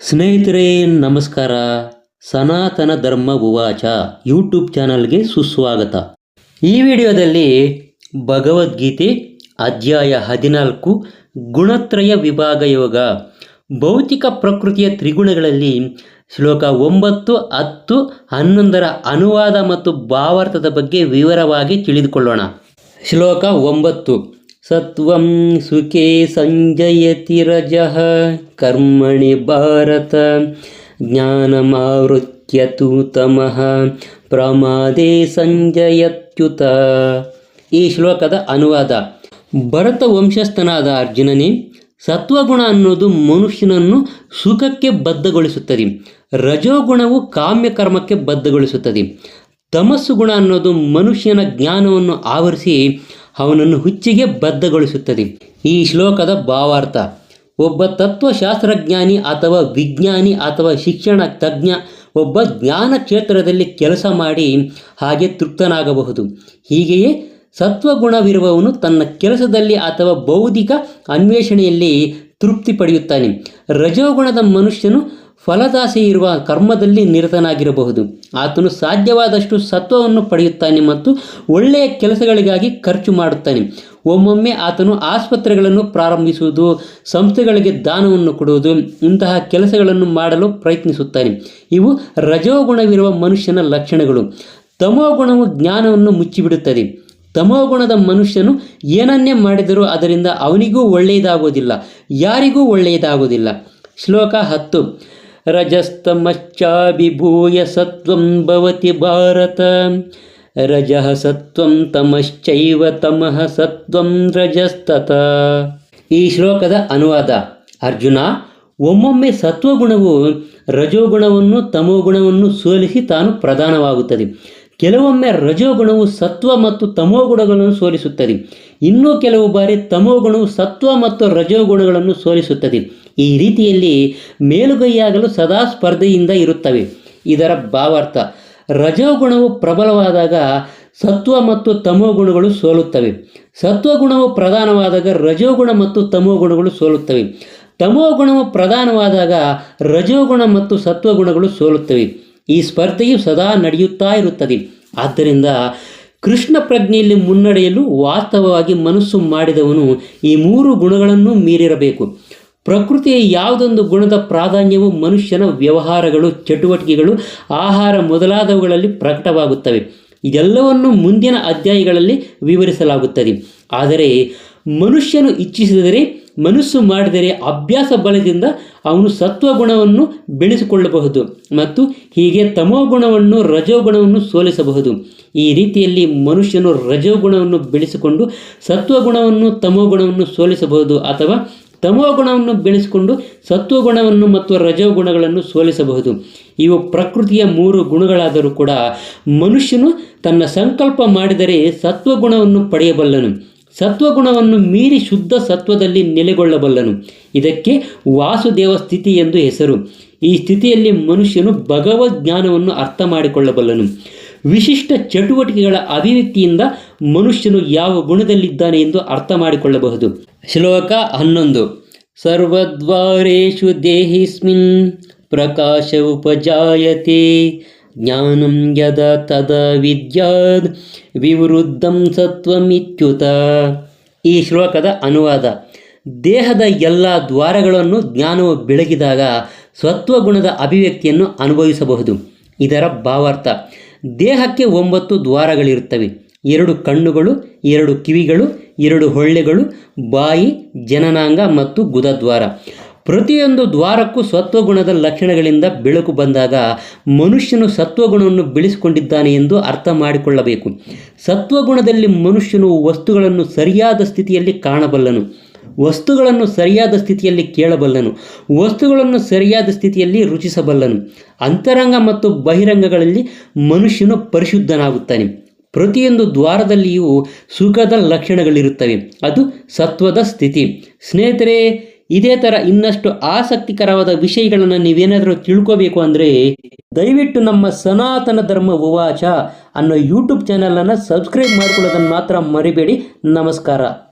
ಸ್ನೇಹಿತರೆ, ನಮಸ್ಕಾರ. ಸನಾತನ ಧರ್ಮ ಉವಾಚ ಯೂಟ್ಯೂಬ್ ಚಾನಲ್ಗೆ ಸುಸ್ವಾಗತ. ಈ ವಿಡಿಯೋದಲ್ಲಿ ಭಗವದ್ಗೀತೆ ಅಧ್ಯಾಯ ಹದಿನಾಲ್ಕು, ಗುಣತ್ರಯ ವಿಭಾಗ ಯೋಗ. ಭೌತಿಕ ಪ್ರಕೃತಿಯ ತ್ರಿಗುಣಗಳಲ್ಲಿ ಶ್ಲೋಕ ಒಂಬತ್ತು, ಹತ್ತು, ಹನ್ನೊಂದರ ಅನುವಾದ ಮತ್ತು ಭಾವಾರ್ಥದ ಬಗ್ಗೆ ವಿವರವಾಗಿ ತಿಳಿದುಕೊಳ್ಳೋಣ. ಶ್ಲೋಕ ಒಂಬತ್ತು. ಸತ್ವಂ ಸುಖೇ ಸಂಜಯತಿ ರಜಃ. ಕರ್ಮಣಿ ಭಾರತ. ತು ತಮಃ. ಪ್ರಮಾದೇ ಸಂಜಯತ್ಯುತ. ಈ ಶ್ಲೋಕದ ಅನುವಾದ. ಭರತ ವಂಶಸ್ಥನಾದ ಅರ್ಜುನನೇ, ಸತ್ವಗುಣ ಅನ್ನೋದು ಮನುಷ್ಯನನ್ನು ಸುಖಕ್ಕೆ ಬದ್ಧಗೊಳಿಸುತ್ತದೆ. ರಜೋಗುಣವು ಕಾಮ್ಯ ಕರ್ಮಕ್ಕೆ ಬದ್ಧಗೊಳಿಸುತ್ತದೆ. ತಮಸ್ಸು ಗುಣ ಅನ್ನೋದು ಮನುಷ್ಯನ ಜ್ಞಾನವನ್ನು ಆವರಿಸಿ ಅವನನ್ನು ಹುಚ್ಚಿಗೆ ಬದ್ಧಗೊಳಿಸುತ್ತದೆ. ಈ ಶ್ಲೋಕದ ಭಾವಾರ್ಥ, ಒಬ್ಬ ತತ್ವಶಾಸ್ತ್ರಜ್ಞಾನಿ ಅಥವಾ ವಿಜ್ಞಾನಿ ಅಥವಾ ಶಿಕ್ಷಣ ತಜ್ಞ, ಒಬ್ಬ ಜ್ಞಾನ ಕ್ಷೇತ್ರದಲ್ಲಿ ಕೆಲಸ ಮಾಡಿ ಹಾಗೆ ತೃಪ್ತನಾಗಬಹುದು. ಹೀಗೆಯೇ ಸತ್ವಗುಣವಿರುವವನು ತನ್ನ ಕೆಲಸದಲ್ಲಿ ಅಥವಾ ಬೌದ್ಧಿಕ ಅನ್ವೇಷಣೆಯಲ್ಲಿ ತೃಪ್ತಿ ಪಡೆಯುತ್ತಾನೆ. ರಜೋಗುಣದ ಮನುಷ್ಯನು ಫಲದಾಸೆ ಇರುವ ಕರ್ಮದಲ್ಲಿ ನಿರತನಾಗಿರಬಹುದು. ಆತನು ಸಾಧ್ಯವಾದಷ್ಟು ಸತ್ವವನ್ನು ಪಡೆಯುತ್ತಾನೆ ಮತ್ತು ಒಳ್ಳೆಯ ಕೆಲಸಗಳಿಗಾಗಿ ಖರ್ಚು ಮಾಡುತ್ತಾನೆ. ಒಮ್ಮೊಮ್ಮೆ ಆತನು ಆಸ್ಪತ್ರೆಗಳನ್ನು ಪ್ರಾರಂಭಿಸುವುದು, ಸಂಸ್ಥೆಗಳಿಗೆ ದಾನವನ್ನು ಕೊಡುವುದು, ಇಂತಹ ಕೆಲಸಗಳನ್ನು ಮಾಡಲು ಪ್ರಯತ್ನಿಸುತ್ತಾನೆ. ಇವು ರಜೋಗುಣವಿರುವ ಮನುಷ್ಯನ ಲಕ್ಷಣಗಳು. ತಮೋಗುಣವು ಜ್ಞಾನವನ್ನು ಮುಚ್ಚಿಬಿಡುತ್ತದೆ. ತಮೋಗುಣದ ಮನುಷ್ಯನು ಏನನ್ನೇ ಮಾಡಿದರೂ ಅದರಿಂದ ಅವನಿಗೂ ಒಳ್ಳೆಯದಾಗುವುದಿಲ್ಲ, ಯಾರಿಗೂ ಒಳ್ಳೆಯದಾಗುವುದಿಲ್ಲ. ಶ್ಲೋಕ ಹತ್ತು. ರಜಸ್ತಮಶ್ಚಾಭಿಭೂಯ ಭವತಿ ಭಾರತ. ರಜಃ ಸತ್ವಂ ತಮಶ್ಚೈವ ತಮಃ ಸತ್ವಂ ರಜಸ್ತತ. ಈ ಶ್ಲೋಕದ ಅನುವಾದ, ಅರ್ಜುನ ಒಮ್ಮೊಮ್ಮೆ ಸತ್ವಗುಣವು ರಜೋಗುಣವನ್ನು ತಮೋಗುಣವನ್ನು ಸೋಲಿಸಿ ತಾನು ಪ್ರಧಾನವಾಗುತ್ತದೆ. ಕೆಲವೊಮ್ಮೆ ರಜೋಗುಣವು ಸತ್ವ ಮತ್ತು ತಮೋಗುಣಗಳನ್ನು ಸೋಲಿಸುತ್ತದೆ. ಇನ್ನೂ ಕೆಲವು ಬಾರಿ ತಮೋಗುಣವು ಸತ್ವ ಮತ್ತು ರಜೋಗುಣಗಳನ್ನು ಸೋಲಿಸುತ್ತದೆ. ಈ ರೀತಿಯಲ್ಲಿ ಮೇಲುಗೈಯಾಗಲು ಸದಾ ಸ್ಪರ್ಧೆಯಿಂದ ಇರುತ್ತವೆ. ಇದರ ಭಾವಾರ್ಥ, ರಜೋಗುಣವು ಪ್ರಬಲವಾದಾಗ ಸತ್ವ ಮತ್ತು ತಮೋಗುಣಗಳು ಸೋಲುತ್ತವೆ. ಸತ್ವಗುಣವು ಪ್ರಧಾನವಾದಾಗ ರಜೋಗುಣ ಮತ್ತು ತಮೋಗುಣಗಳು ಸೋಲುತ್ತವೆ. ತಮೋಗುಣವು ಪ್ರಧಾನವಾದಾಗ ರಜೋಗುಣ ಮತ್ತು ಸತ್ವಗುಣಗಳು ಸೋಲುತ್ತವೆ. ಈ ಸ್ಪರ್ಧೆಯು ಸದಾ ನಡೆಯುತ್ತಾ ಇರುತ್ತದೆ. ಆದ್ದರಿಂದ ಕೃಷ್ಣ ಪ್ರಜ್ಞೆಯಲ್ಲಿ ಮುನ್ನಡೆಯಲು ವಾಸ್ತವವಾಗಿ ಮನಸ್ಸು ಮಾಡಿದವನು ಈ ಮೂರು ಗುಣಗಳನ್ನು ಮೀರಿರಬೇಕು. ಪ್ರಕೃತಿಯ ಯಾವುದೊಂದು ಗುಣದ ಪ್ರಾಧಾನ್ಯವು ಮನುಷ್ಯನ ವ್ಯವಹಾರಗಳು, ಚಟುವಟಿಕೆಗಳು, ಆಹಾರ ಮೊದಲಾದವುಗಳಲ್ಲಿ ಪ್ರಕಟವಾಗುತ್ತವೆ. ಇದೆಲ್ಲವನ್ನು ಮುಂದಿನ ಅಧ್ಯಾಯಗಳಲ್ಲಿ ವಿವರಿಸಲಾಗುತ್ತದೆ. ಆದರೆ ಮನುಷ್ಯನು ಇಚ್ಛಿಸಿದರೆ, ಮನಸ್ಸು ಮಾಡಿದರೆ ಅಭ್ಯಾಸ ಬಲದಿಂದ ಅವನು ಸತ್ವಗುಣವನ್ನು ಬೆಳೆಸಿಕೊಳ್ಳಬಹುದು ಮತ್ತು ಹೀಗೆ ತಮೋಗುಣವನ್ನು ರಜೋಗುಣವನ್ನು ಸೋಲಿಸಬಹುದು. ಈ ರೀತಿಯಲ್ಲಿ ಮನುಷ್ಯನು ರಜೋಗುಣವನ್ನು ಬೆಳೆಸಿಕೊಂಡು ಸತ್ವಗುಣವನ್ನು ತಮೋಗುಣವನ್ನು ಸೋಲಿಸಬಹುದು ಅಥವಾ ತಮೋಗುಣವನ್ನು ಬೆಳೆಸಿಕೊಂಡು ಸತ್ವಗುಣವನ್ನು ಮತ್ತು ರಜೋಗುಣಗಳನ್ನು ಸೋಲಿಸಬಹುದು. ಇವು ಪ್ರಕೃತಿಯ ಮೂರು ಗುಣಗಳಾದರೂ ಕೂಡ ಮನುಷ್ಯನು ತನ್ನ ಸಂಕಲ್ಪ ಮಾಡಿದರೆ ಸತ್ವಗುಣವನ್ನು ಪಡೆಯಬಲ್ಲನು. ಸತ್ವಗುಣವನ್ನು ಮೀರಿ ಶುದ್ಧ ಸತ್ವದಲ್ಲಿ ನೆಲೆಗೊಳ್ಳಬಲ್ಲನು. ಇದಕ್ಕೆ ವಾಸುದೇವ ಸ್ಥಿತಿ ಎಂದು ಹೆಸರು. ಈ ಸ್ಥಿತಿಯಲ್ಲಿ ಮನುಷ್ಯನು ಭಗವದ್ ಜ್ಞಾನವನ್ನು ಅರ್ಥ ಮಾಡಿಕೊಳ್ಳಬಲ್ಲನು. ವಿಶಿಷ್ಟ ಚಟುವಟಿಕೆಗಳ ಅಭಿವ್ಯಕ್ತಿಯಿಂದ ಮನುಷ್ಯನು ಯಾವ ಗುಣದಲ್ಲಿದ್ದಾನೆ ಎಂದು ಅರ್ಥ ಮಾಡಿಕೊಳ್ಳಬಹುದು. ಶ್ಲೋಕ ಹನ್ನೊಂದು. ಸರ್ವದ್ವಾರೇಶು ದೇಹಿಸ್ಮಿನ್ ಪ್ರಕಾಶ ಉಪಜಾಯತೆ ಜ್ಞಾನಂ ಯದ ತದ ವಿದ್ಯಾದ್ ವಿವೃದ್ಧಂ ಸತ್ವಮಿತ್ಯುತ. ಈ ಶ್ಲೋಕದ ಅನುವಾದ. ದೇಹದ ಎಲ್ಲ ದ್ವಾರಗಳನ್ನು ಜ್ಞಾನವು ಬೆಳಗಿದಾಗ ಸತ್ವಗುಣದ ಅಭಿವ್ಯಕ್ತಿಯನ್ನು ಅನುಭವಿಸಬಹುದು. ಇದರ ಭಾವಾರ್ಥ. ದೇಹಕ್ಕೆ ಒಂಬತ್ತು ದ್ವಾರಗಳಿರುತ್ತವೆ. ಎರಡು ಕಣ್ಣುಗಳು, ಎರಡು ಕಿವಿಗಳು, ಎರಡು ಹೊಳ್ಳೆಗಳು, ಬಾಯಿ, ಜನನಾಂಗ ಮತ್ತು ಗುದದ್ವಾರ. ಪ್ರತಿಯೊಂದು ದ್ವಾರಕ್ಕೂ ಸತ್ವಗುಣದ ಲಕ್ಷಣಗಳಿಂದ ಬೆಳಕು ಬಂದಾಗ ಮನುಷ್ಯನು ಸತ್ವಗುಣವನ್ನು ಬೆಳೆಸಿಕೊಂಡಿದ್ದಾನೆ ಎಂದು ಅರ್ಥ ಮಾಡಿಕೊಳ್ಳಬೇಕು. ಸತ್ವಗುಣದಲ್ಲಿ ಮನುಷ್ಯನು ವಸ್ತುಗಳನ್ನು ಸರಿಯಾದ ಸ್ಥಿತಿಯಲ್ಲಿ ಕಾಣಬಲ್ಲನು. ವಸ್ತುಗಳನ್ನು ಸರಿಯಾದ ಸ್ಥಿತಿಯಲ್ಲಿ ಕೇಳಬಲ್ಲನು, ವಸ್ತುಗಳನ್ನು ಸರಿಯಾದ ಸ್ಥಿತಿಯಲ್ಲಿ ರುಚಿಸಬಲ್ಲನು. ಅಂತರಂಗ ಮತ್ತು ಬಹಿರಂಗಗಳಲ್ಲಿ ಮನುಷ್ಯನು ಪರಿಶುದ್ಧನಾಗುತ್ತಾನೆ. ಪ್ರತಿಯೊಂದು ದ್ವಾರದಲ್ಲಿಯೂ ಸುಖದ ಲಕ್ಷಣಗಳಿರುತ್ತವೆ. ಅದು ಸತ್ವದ ಸ್ಥಿತಿ. ಸ್ನೇಹಿತರೆ, ಇದೇ ಥರ ಇನ್ನಷ್ಟು ಆಸಕ್ತಿಕರವಾದ ವಿಷಯಗಳನ್ನು ನೀವೇನಾದರೂ ತಿಳ್ಕೋಬೇಕು ಅಂದರೆ, ದಯವಿಟ್ಟು ನಮ್ಮ ಸನಾತನ ಧರ್ಮ ಉವಾಚ ಅನ್ನೋ ಯೂಟ್ಯೂಬ್ ಚಾನಲನ್ನು ಸಬ್ಸ್ಕ್ರೈಬ್ ಮಾಡ್ಕೊಳ್ಳೋದನ್ನು ಮಾತ್ರ ಮರಿಬೇಡಿ. ನಮಸ್ಕಾರ.